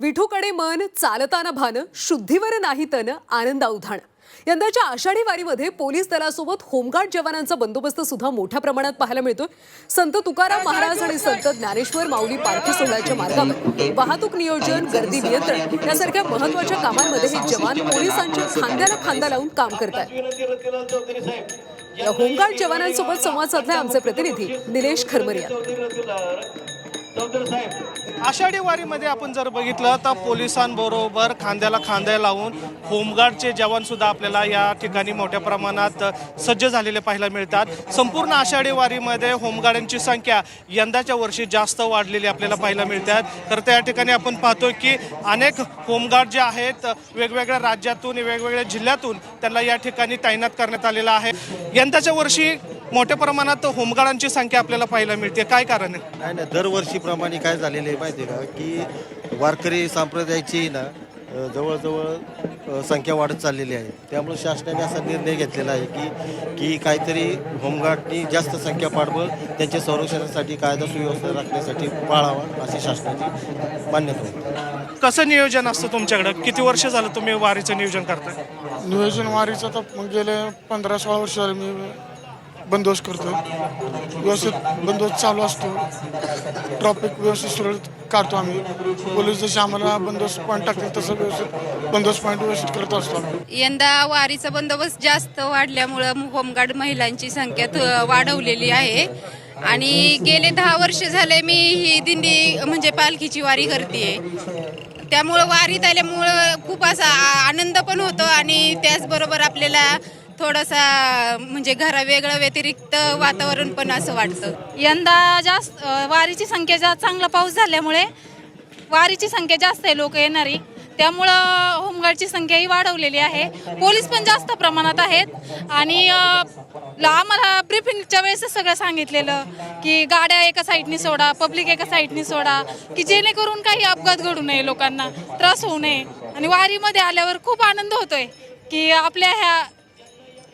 विठूकडे मन चालताना भान शुद्धीवर नाही तन आनंदा उधाण यंदाच्या आषाढी वारीमध्ये पोलीस दलासोबत होमगार्ड जवानांचा बंदोबस्त सुद्धा मोठ्या प्रमाणात पाहायला मिळतोय. संत तुकाराम महाराज आणि संत ज्ञानेश्वर माऊली पालखी सोहळ्याच्या मार्गावर वाहतूक नियोजन गर्दी नियंत्रण यासारख्या महत्त्वाच्या कामांमध्ये हे जवान पोलिसांच्या खांद्याला खांदा लावून काम करतात या होमगार्ड जवानांसोबत संवाद साधलाय आमचे प्रतिनिधी निलेश खरमरिया. आषाढी वारीमध्ये आपण जर बघितलं तर पोलिसांबरोबर खांद्याला खांद्या लावून होमगार्डचे जवान सुद्धा आपल्याला या ठिकाणी मोठ्या प्रमाणात सज्ज झालेले पाहायला मिळतात. संपूर्ण आषाढी वारीमध्ये होमगार्डांची संख्या यंदाच्या वर्षी जास्त वाढलेली आपल्याला पाहायला मिळतात. तर त्या ठिकाणी आपण पाहतो की अनेक होमगार्ड जे आहेत वेगवेगळ्या राज्यातून वेगवेगळ्या जिल्ह्यातून त्यांना या ठिकाणी तैनात करण्यात आलेला आहे. यंदाच्या वर्षी मोठ्या प्रमाणात होमगार्डांची संख्या आपल्याला पाहायला मिळते. काय कारण आहे? नाही नाही दरवर्षीप्रमाणे काय झालेलं आहे माहिती आहे का? की वारकरी संप्रदायाची ना अ, जवळजवळ अ, संख्या वाढत चाललेली आहे. त्यामुळे शासनाने असा निर्णय घेतलेला आहे की की काहीतरी होमगार्डनी जास्त संख्या पाठबळ त्यांच्या संरक्षणासाठी कायदा सुव्यवस्था राखण्यासाठी पाळावा अशी शासनाची मान्यता होती कसं नियोजन असतं तुमच्याकडं? किती वर्ष झालं तुम्ही वारीचं नियोजन करताय? नियोजन वारीचं तर मग गेले पंधरा सोळा वर्ष झाले मी बंदोबस्त करतो व्यवस्थित बंदोबस्त चालू असतो. ट्रॉफिक व्यवस्थित सुरळीत काढतो आम्ही. पोलीस जसे आम्हाला बंदोबस्त पॉईंट टाकतील तसं व्यवस्थित बंदोबस्त पॉईंट व्यवस्थित करत असतो यंदा वारीचा बंदोबस्त जास्त वाढल्यामुळं होमगार्ड महिलांची संख्या वाढवलेली आहे. आणि गेले दहा वर्ष झाले मी ही दिंडी म्हणजे पालखीची वारी करते त्यामुळं वारीत आल्यामुळं खूप असा आ- आनंद पण होतो आणि त्याचबरोबर आपल्याला थोडासा म्हणजे घरा वेगळं व्यतिरिक्त वातावरण पण असं वाटतं. यंदा जास्त वारीची संख्या जास्त चांगला पाऊस झाल्यामुळे वारीची संख्या जास्त आहे लोक येणारी. त्यामुळं होमगार्डची संख्याही वाढवलेली आहे. पोलीस पण जास्त प्रमाणात आहेत. आणि आम्हाला ब्रिफिंगच्या वेळेसच सगळं सांगितलेलं की गाड्या एका साईडनी सोडा पब्लिक एका साईडनी सोडा की जेणेकरून काही अपघात घडू नये लोकांना त्रास होऊ नये. आणि वारीमध्ये आल्यावर खूप आनंद होतोय की आपल्या ह्या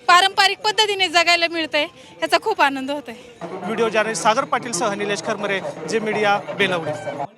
पारंपरिक पद्धतीने जगायला मिळतंय ह्याचा खूप आनंद होतोय. व्हिडिओ जर्नलिस्ट सागर पाटील सह निलेश खरमरे जे मीडिया बेलावडी